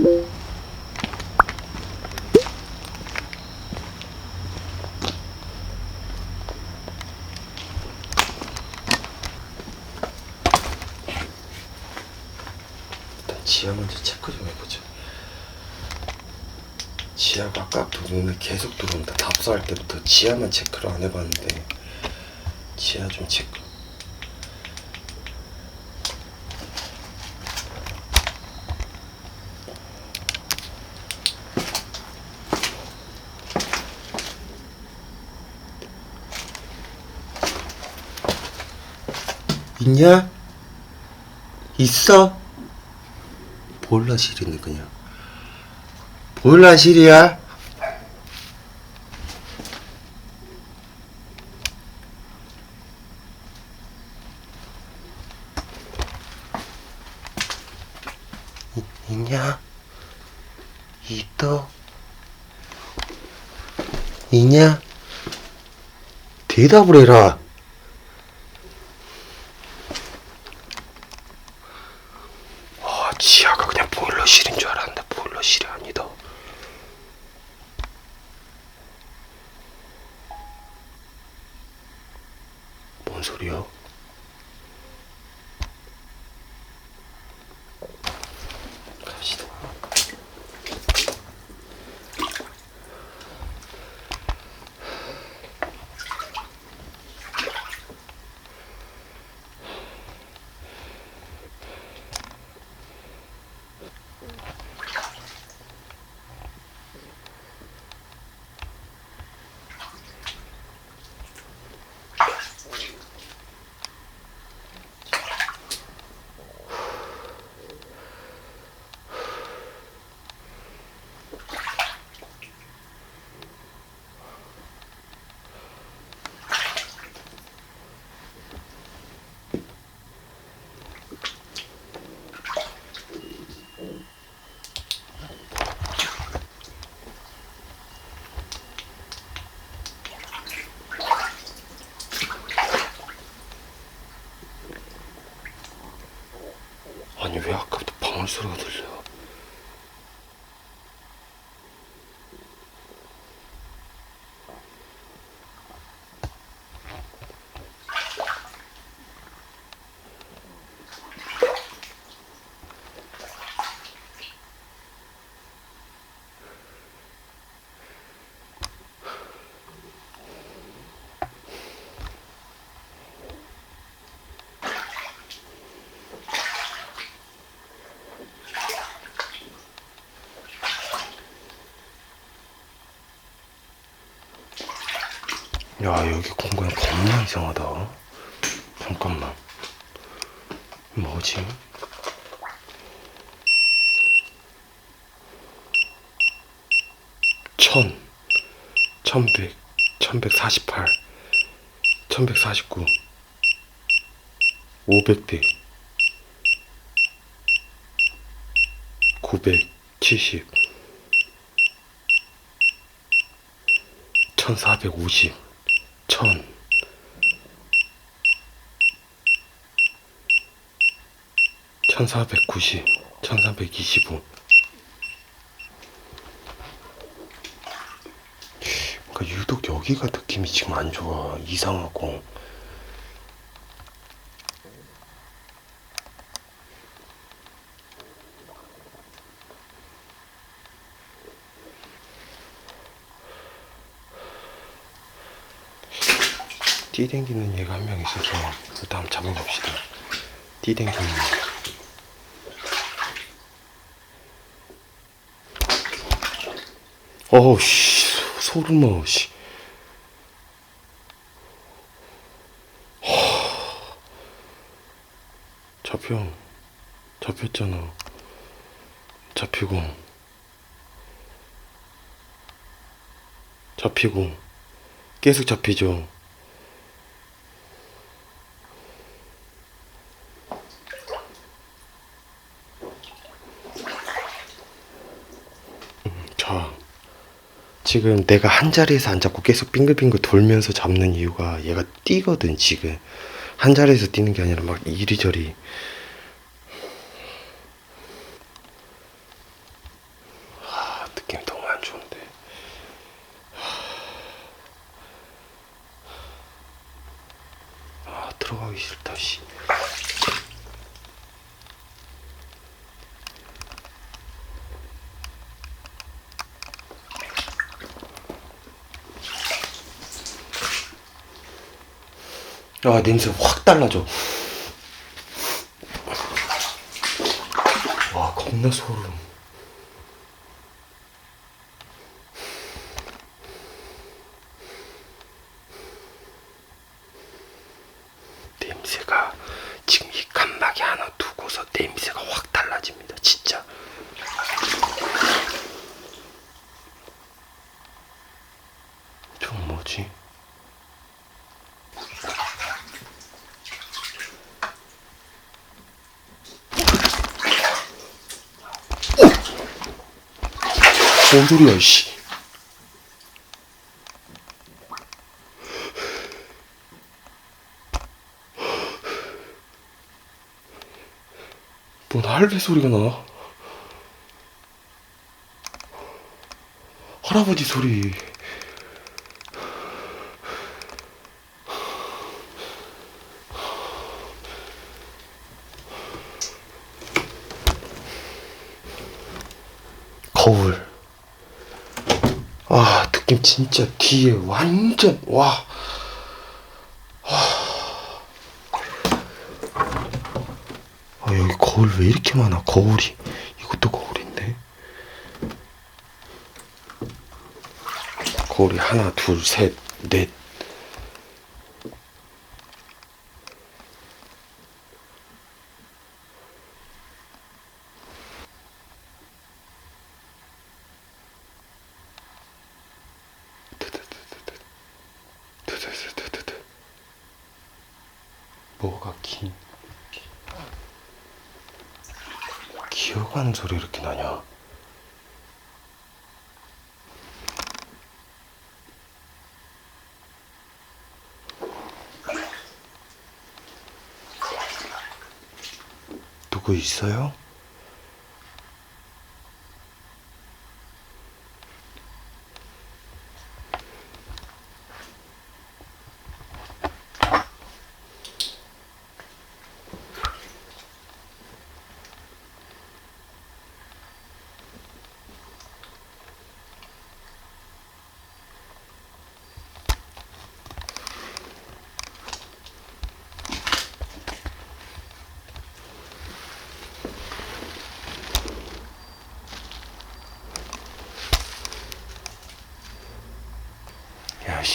지하 먼저 체크 좀 해보자. 지하가 아까부터 눈에 계속 들어온다. 답사할 때부터 지하만 체크를 안 해봤는데 지하 좀 체크. 있냐? 있어? 보일러실이네 그냥 보일러실이야? 이- 있냐? 있어? 있냐? 대답을 해라 아, 지하가 그냥 보일러실인 줄 알았는데 보일러실이 아니다. 뭔 소리야? 방울 소리가 들려? 야 여기 공간 겁나 이상하다. 잠깐만. 뭐지? 천, 천백, 천백사십팔, 천백사십구, 오백대, 구백칠십, 천사백오십, 천, 천사백구십, 천사백이십오. 그러니까 유독 여기가 느낌이 지금 안 좋아. 이상하고. 뛰댕기는 얘가 한 명 있어서 일단 한번 잡아봅시다. 뛰댕기는 얘. 어우 씨 소름아 씨. 하. 잡혀 잡혔잖아 잡히고 잡히고 계속 잡히죠 음, 자 지금 내가 한 자리에서 안 잡고 계속 빙글빙글 돌면서 잡는 이유가 얘가 뛰거든 지금. 한 자리에서 뛰는 게 아니라 막 이리저리 아 냄새 확 달라져. 와 겁나 소름. 냄새가 지금 이 칸막이 하나 두고서 냄새가 확 달라집니다. 진짜. 좀 뭐지? 뭔 소리야, 씨. 뭔 할배 소리가 나? 할아버지 소리. 거울. 아, 느낌 진짜 뒤에 완전, 와. 아, 여기 거울 왜 이렇게 많아? 거울이. 이것도 거울인데. 거울이 하나, 둘, 셋, 넷. 드드드드드드. 뭐가 긴? 기어가는 소리 이렇게 나냐? 누구 있어요?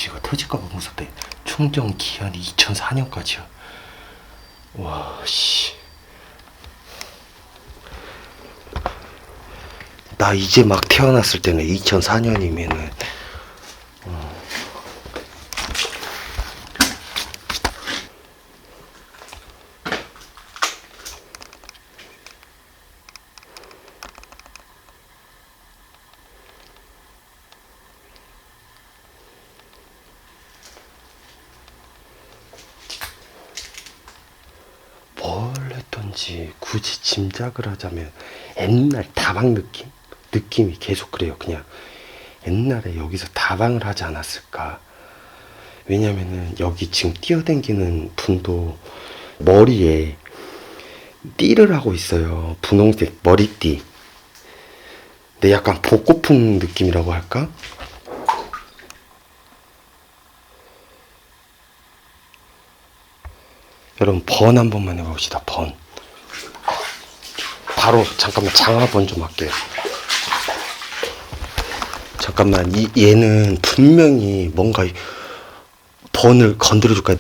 야, 씨, 이거 터질까봐 무섭대. 충전 기한이 2004년까지야. 와, 씨. 나 이제 막 태어났을 때는 2004년이면은 했던지 굳이 짐작을 하자면 옛날 다방 느낌? 느낌이 계속 그래요. 그냥 옛날에 여기서 다방을 하지 않았을까. 왜냐면은 여기 지금 뛰어댕기는 분도 머리에 띠를 하고 있어요. 분홍색 머리띠. 근데 약간 복고풍 느낌이라고 할까? 여러분 번 한 번만 해봅시다 번 바로 잠깐만 장화 번 좀 할게요 잠깐만 이 얘는 분명히 뭔가 이- 번을 건드려 줄까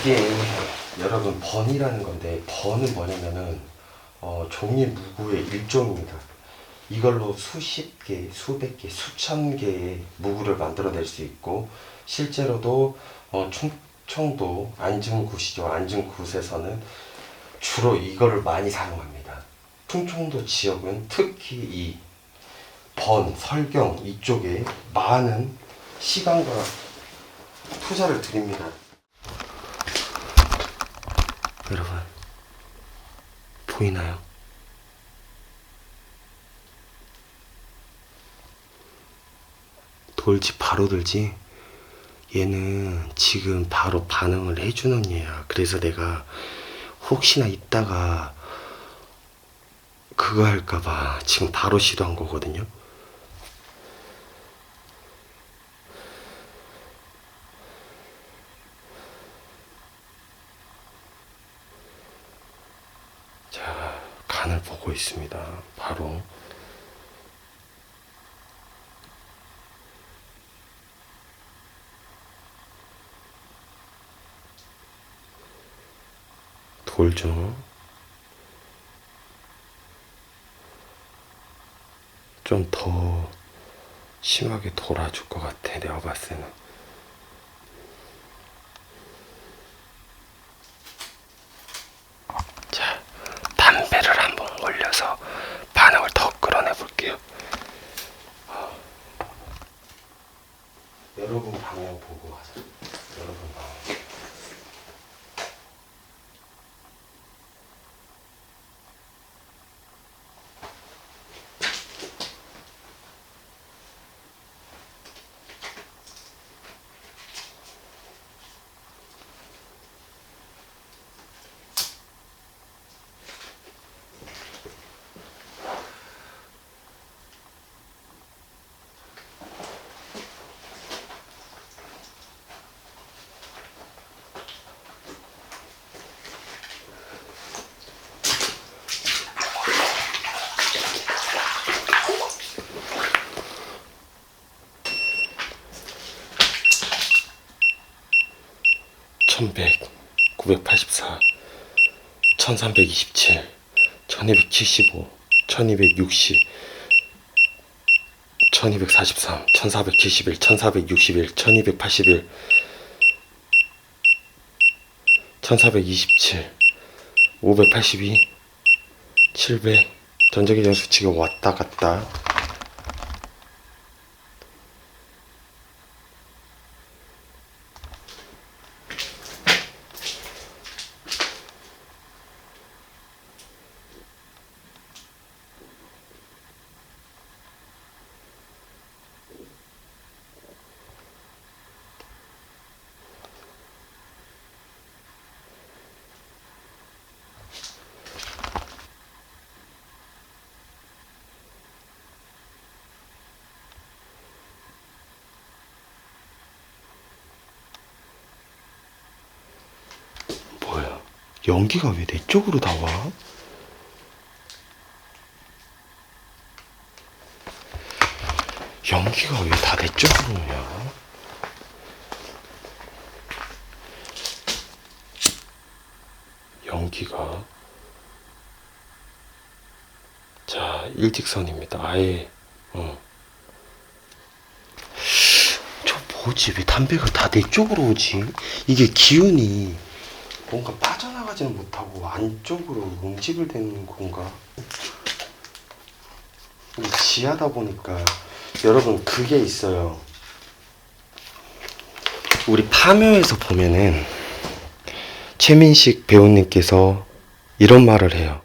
이게 여러분 번이라는 건데 번은 뭐냐면은 어, 종이 무구의 일종입니다 이걸로 수십 개, 수백 개, 수천 개의 무구를 만들어낼 수 있고 실제로도 어, 충청도 안중굿이죠. 안중굿에서는 주로 이거를 많이 사용합니다. 충청도 지역은 특히 이 번, 설경 이쪽에 많은 시간과 투자를 드립니다. 여러분 보이나요? 돌지 바로 들지 얘는 지금 바로 반응을 해주는 얘야 그래서 내가 혹시나 있다가 그거 할까봐 지금 바로 시도한 거거든요. 자, 간을 보고 있습니다. 바로. 돌죠. 좀 더 심하게 돌아줄 것 같아, 내가 봤을 때는. 자, 담배를 한번 올려서 반응을 더 끌어내 볼게요. 어. 여러분 방향 보고 하자. 여러분 방향. 1327, 1275, 1260, 1243, 1471, 1461, 1281, 1427, 582, 700 전자기전 수치가 왔다 갔다. 연기가 왜 내 쪽으로 나와? 연기가 왜 다 내 쪽으로 오냐? 연기가 자 일직선입니다. 아예 어. 저 뭐지? 왜 담배가 다 내 쪽으로 오지? 이게 기운이 뭔가 빠져나가지는 못하고 안쪽으로 움직을 되는 건가? 지하다 보니까 여러분 그게 있어요. 우리 파묘에서 보면은 최민식 배우님께서 이런 말을 해요.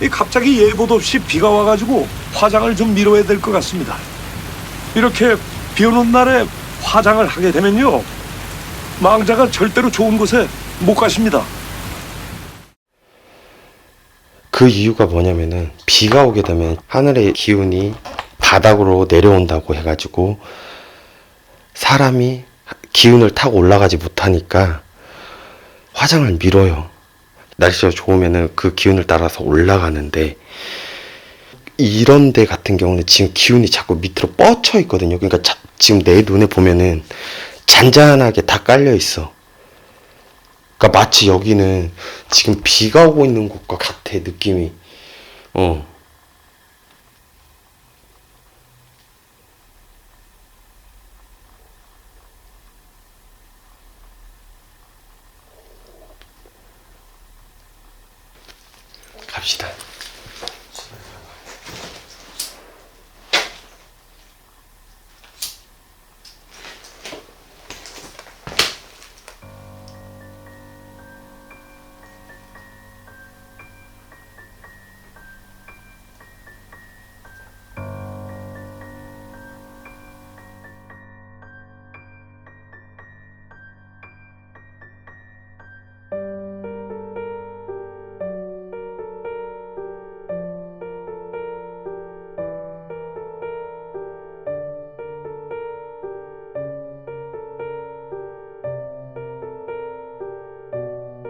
이 갑자기 예보도 없이 비가 와가지고 화장을 좀 미뤄야 될 것 같습니다. 이렇게 비 오는 날에 화장을 하게 되면요. 망자가 절대로 좋은 곳에 못 가십니다. 그 이유가 뭐냐면은 비가 오게 되면 하늘의 기운이 바닥으로 내려온다고 해가지고 사람이 기운을 타고 올라가지 못하니까 화장을 밀어요. 날씨가 좋으면은 그 기운을 따라서 올라가는데 이런 데 같은 경우는 지금 기운이 자꾸 밑으로 뻗쳐 있거든요. 그러니까 자- 지금 내 눈에 보면은 잔잔하게 다 깔려 있어. 그러니까 마치 여기는 지금 비가 오고 있는 곳과 같아 느낌이. 어. 갑시다.